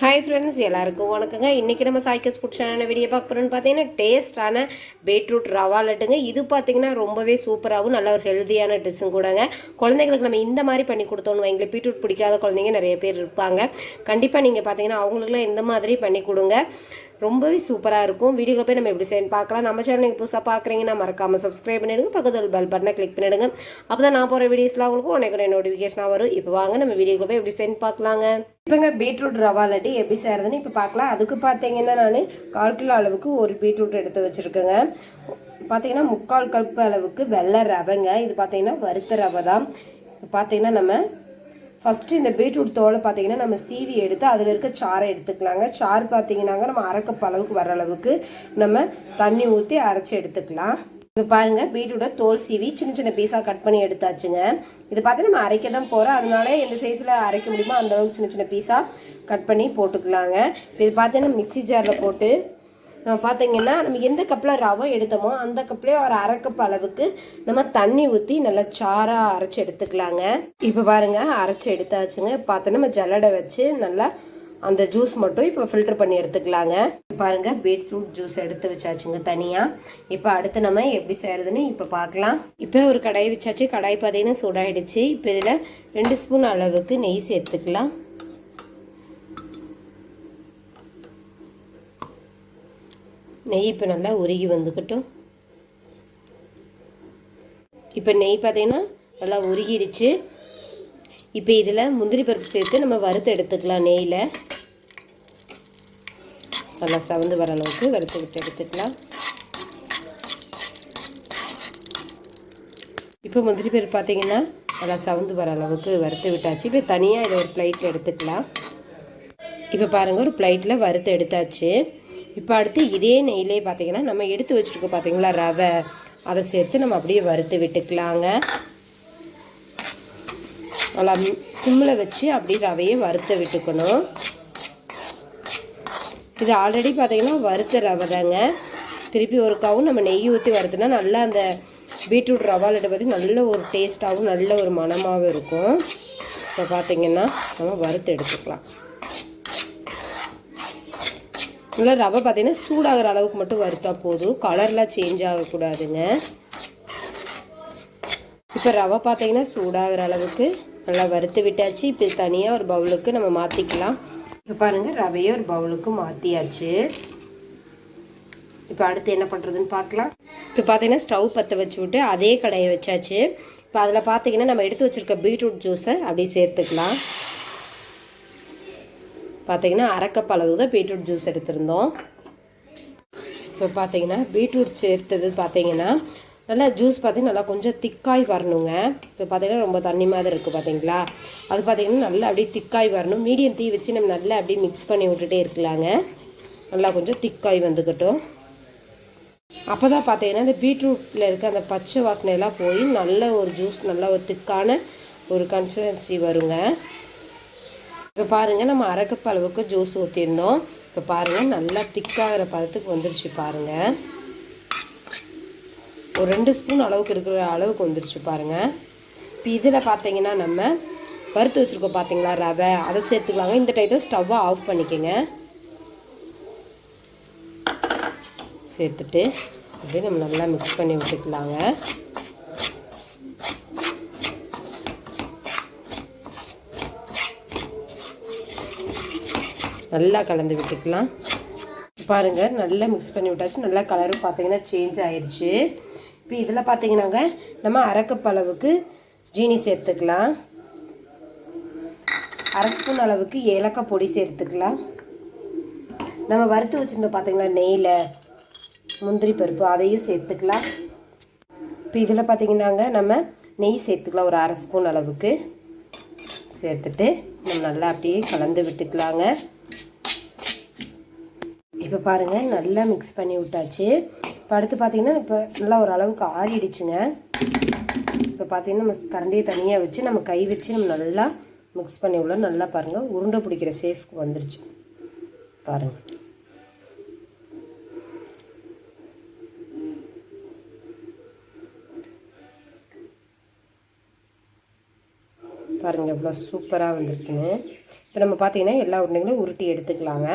Hi friends எல்லாருக்கும் வணக்கங்க. இன்றைக்கி நம்ம சாய்க்கஸ் ஃபுட் சேனல் வீடியோ பார்க்க போகிறோன்னு பார்த்தீங்கன்னா டேஸ்டான பீட்ரூட் ரவா லட்டுங்க. இது பார்த்தீங்கன்னா ரொம்பவே சூப்பராகவும் நல்ல ஒரு ஹெல்த்தியான டிஷ்ஷும் கூடங்க. குழந்தைங்களுக்கு நம்ம இந்த மாதிரி பண்ணி கொடுத்தோன்னு வைங்களே பீட்ரூட் பிடிக்காத குழந்தைங்க நிறைய பேர் இருப்பாங்க. கண்டிப்பாக நீங்கள் பார்த்தீங்கன்னா அவங்களுக்குலாம் இந்த மாதிரி பண்ணி கொடுங்க. ரொம்பவே சூப்பராக இருக்கும். வீடியோவில் போய் நம்ம எப்படி செய்யணும் பார்க்கலாம். நம்ம சேனல் நீங்கள் புதுசாக பார்க்குறீங்கன்னா மறக்காமல் சப்ஸ்கிரைப் பண்ணிடுங்க. பக்கத்தில் பெல் பட்டனை கிளிக் பண்ணிடுங்க. அப்போ தான் நான் போகிற வீடியோஸ்லாம் உங்களுக்கு உனக்கு நோட்டிஃபிகேஷனாக வரும். இப்போ வாங்க நம்ம வீடியோக்குள்ள போய் எப்படி செய்யணும் பார்க்கலாங்க. இப்போங்க பீட்ரூட் ரவா லட்டு எப்படி செய்கிறதுன்னு இப்போ பார்க்கலாம். அதுக்கு பார்த்தீங்கன்னா நான் கால் கிலோ அளவுக்கு ஒரு பீட்ரூட் எடுத்து வச்சுருக்கேங்க. பார்த்தீங்கன்னா முக்கால் கப் அளவுக்கு வெள்ளை ரவைங்க. இது பார்த்தீங்கன்னா வறுத்த ரவை தான் பார்த்தீங்கன்னா நம்ம ஃபஸ்ட்டு இந்த பீட்ரூட் தோலை பார்த்தீங்கன்னா நம்ம சீவி எடுத்து அதில் இருக்க சாறை எடுத்துக்கலாங்க. சாறு பார்த்தீங்கன்னாங்க நம்ம அரைக்கப் அளவுக்கு வர அளவுக்கு நம்ம தண்ணி ஊற்றி அரைச்சி எடுத்துக்கலாம். இப்போ பாருங்க பீட்ரூட்டை தோல் சீவி சின்ன சின்ன பீஸாக கட் பண்ணி எடுத்தாச்சுங்க. இது பார்த்து நம்ம அரைக்க தான் போகிறோம் அதனால எந்த சைஸில் அரைக்க முடியுமோ அந்தளவுக்கு சின்ன சின்ன பீஸாக கட் பண்ணி போட்டுக்கலாங்க. இப்போ இது பார்த்தீங்கன்னா மிக்ஸி ஜாரில் போட்டு பார்த்தீங்கன்னா நம்ம எந்த கப்பில் ரவை எடுத்தோமோ அந்த கப்லேயே ஒரு அரை கப் அளவுக்கு நம்ம தண்ணி ஊற்றி நல்லா சாராக அரைச்சி எடுத்துக்கலாங்க. இப்போ பாருங்க அரைச்சி எடுத்தாச்சுங்க. பார்த்தோன்னா நம்ம ஜல்லடை வச்சு நல்லா அந்த ஜூஸ் மட்டும் இப்போ ஃபில்டர் பண்ணி எடுத்துக்கலாங்க. பாருங்க பீட்ரூட் ஜூஸ் எடுத்து வச்சாச்சுங்க தனியாக இப்போ அடுத்து நம்ம எப்படி செய்யறதுன்னு இப்போ பார்க்கலாம் இப்போ ஒரு கடாய் வச்சாச்சு. கடாய் பார்த்தீங்கன்னா சூடாயிடுச்சு. இப்போ இதில் ரெண்டு ஸ்பூன் அளவுக்கு நெய் சேர்த்துக்கலாம். நெய் இப்போ நல்லா உருகி வந்துக்கட்டும். இப்போ நெய் பார்த்தீங்கன்னா நல்லா உருகிடுச்சு. இப்போ இதில் முந்திரி பருப்பு சேர்த்து நம்ம வறுத்து எடுத்துக்கலாம் நெய்யில். நல்லா சவந்து வர அளவுக்கு வறுத்து விட்டு எடுத்துக்கலாம். இப்போ முந்திரி பருப்பு பார்த்தீங்கன்னா நல்லா சவந்து வர அளவுக்கு வறுத்து விட்டாச்சு. இப்போ தனியாக இதை ஒரு பிளேட்டில் எடுத்துக்கலாம். இப்போ பாருங்கள் ஒரு பிளேட்டில் வறுத்து எடுத்தாச்சு. இப்போ அடுத்து இதே நெய்லே பார்த்தீங்கன்னா நம்ம எடுத்து வச்சுருக்கோம் பார்த்தீங்களா ரவை அதை சேர்த்து நம்ம அப்படியே வறுத்து விட்டுக்கலாங்க. நல்லா சிம்மில் வச்சு அப்படியே ரவையை வறுத்து விட்டுக்கணும். இது ஆல்ரெடி பார்த்தீங்கன்னா வறுத்த ரவை தாங்க. திருப்பி ஒரு கவும் நம்ம நெய் ஊற்றி வறுத்துனா நல்லா அந்த பீட்ரூட் ரவா லட்டு பற்றி நல்ல ஒரு டேஸ்ட்டாகவும் நல்ல ஒரு மணமாகவும் இருக்கும். இப்போ பார்த்தீங்கன்னா நம்ம வறுத்து எடுத்துக்கலாம். நல்லா ரவை பார்த்தீங்கன்னா சூடாகிற அளவுக்கு மட்டும் வறுத்தா போதும். கலர்லாம் சேஞ்ச் ஆகக்கூடாதுங்க. இப்போ ரவை பார்த்தீங்கன்னா சூடாகிற அளவுக்கு நல்லா வறுத்து விட்டாச்சு. இப்போ தனியாக ஒரு பவுலுக்கு நம்ம மாற்றிக்கலாம் இப்போ பாருங்கள் ரவையை ஒரு பவுலுக்கு மாற்றியாச்சு இப்போ அடுத்து என்ன பண்ணுறதுன்னு பார்க்கலாம் இப்போ பார்த்தீங்கன்னா ஸ்டவ் பற்ற வச்சு விட்டு அதே கடையை வச்சாச்சு. இப்போ அதில் பார்த்தீங்கன்னா நம்ம எடுத்து வச்சுருக்க பீட்ரூட் ஜூஸை அப்படியே சேர்த்துக்கலாம். பார்த்தீங்கன்னா அரைக்கப் அளவு தான் பீட்ரூட் ஜூஸ் எடுத்திருந்தோம். இப்போ பார்த்தீங்கன்னா பீட்ரூட் சேர்த்தது பார்த்தீங்கன்னா நல்லா ஜூஸ் பார்த்தீங்கன்னா நல்லா கொஞ்சம் திக்காய் வரணுங்க. இப்போ பார்த்தீங்கன்னா ரொம்ப தண்ணி மாதிரி இருக்குது பார்த்தீங்களா அது பார்த்தீங்கன்னா நல்லா அப்படியே திக்காய் வரணும். மீடியம் தீ வச்சு நம்ம நல்லா அப்படியே மிக்ஸ் பண்ணி விட்டுட்டே இருக்கலாங்க. நல்லா கொஞ்சம் திக்காய் வந்துக்கட்டும். அப்போ தான் பார்த்தீங்கன்னா இந்த பீட்ரூட்டில் இருக்க அந்த பச்சை வாசனையெல்லாம் போய் நல்ல ஒரு ஜூஸ் நல்ல ஒரு திக்கான ஒரு கன்சிஸ்டன்சி வருங்க. இப்போ பாருங்கள் நம்ம அரை அளவுக்கு ஜூஸ் ஊற்றிருந்தோம் இப்போ பாருங்கள் நல்லா திக்காகிற பதத்துக்கு வந்துருச்சு பாருங்கள் ஒரு ரெண்டு ஸ்பூன் அளவுக்கு இருக்கிற அளவுக்கு வந்துருச்சு பாருங்கள் இப்போ இதில் பார்த்தீங்கன்னா நம்ம வறுத்து வச்சுருக்கோம் பார்த்தீங்களா ரவை. அதை சேர்த்துக்கலாங்க. இந்த டைத்தில் ஸ்டவ்வை ஆஃப் பண்ணிக்கோங்க. சேர்த்துட்டு அப்படியே நம்ம நல்லா மிக்ஸ் பண்ணி விட்டுக்கலாங்க. நல்லா கலந்து விட்டுக்கலாம். பாருங்கள் நல்லா மிக்ஸ் பண்ணி விட்டாச்சு. நல்லா கலரும் பார்த்தீங்கன்னா சேஞ்ச் ஆயிடுச்சு இப்போ இதில் பார்த்தீங்கன்னாங்க நம்ம அரைக்கப் அளவுக்கு ஜீனி சேர்த்துக்கலாம். அரை ஸ்பூன் அளவுக்கு ஏலக்காய் பொடி சேர்த்துக்கலாம். நம்ம வறுத்து வச்சுருந்தோம் பார்த்தீங்களா நெய்யில் முந்திரி பருப்பு அதையும் சேர்த்துக்கலாம். இப்போ இதில் பார்த்தீங்கன்னாங்க நம்ம நெய் சேர்த்துக்கலாம் ஒரு அரை ஸ்பூன் அளவுக்கு. சேர்த்துட்டு நம்ம நல்லா அப்படியே கலந்து விட்டுக்கலாங்க. இப்போ பாருங்கள் நல்லா மிக்ஸ் பண்ணி விட்டாச்சு. இப்போ அடுத்து பார்த்தீங்கன்னா இப்போ நல்லா ஓரளவுக்கு ஆறிடுச்சுங்க. இப்போ பார்த்தீங்கன்னா நம்ம கரண்டியை தனியாக வச்சு நம்ம கை வச்சு நம்ம நல்லா மிக்ஸ் பண்ணி விடலாம் நல்லா பாருங்கள் உருண்டை பிடிக்கிற சேஃப்க்கு வந்துருச்சு. பாருங்கள் பாருங்கள் எவ்வளோ சூப்பராக வந்திருக்குன்னு. இப்போ நம்ம பார்த்தீங்கன்னா எல்லா உருண்டைகளும் உருட்டி எடுத்துக்கலாங்க.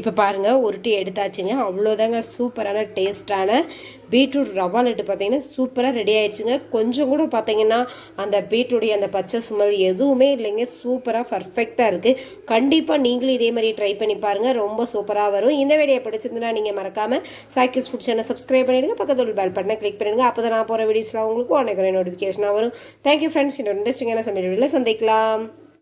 இப்போ பாருங்க உருட்டி எடுத்தாச்சுங்க. அவ்வளோதாங்க சூப்பரான டேஸ்டான பீட்ரூட் ரவா லட்டு பார்த்தீங்கன்னா சூப்பராக ரெடி ஆயிடுச்சுங்க. கொஞ்சம் கூட பார்த்தீங்கன்னா அந்த பீட்ரூடைய அந்த பச்சை சுமல் எதுவுமே இல்லைங்க. சூப்பராக பர்ஃபெக்டாக இருக்குது கண்டிப்பாக நீங்களும் இதே மாதிரி ட்ரை பண்ணி பாருங்கள் ரொம்ப சூப்பராக வரும். இந்த வீடியோ பிடிச்சிருந்தா நீங்கள் மறக்காமல் சாய்க்கிஸ் ஃபுட் சேனல் சப்ஸ்கிரைப் பண்ணிடுங்க. பக்கத்தில் பெல் பட்டனை கிளிக் பண்ணிடுங்க அப்போ தான் நான் போகிற வீடியோஸ்லாம் உங்களுக்கு உடனே நோட்டிஃபிகேஷனாக வரும். தேங்க்யூ ஃப்ரெண்ட்ஸ் இன்னொரு இன்ட்ரெஸ்டிங்கான சமையல் வீடியோவில் சந்திக்கலாம்.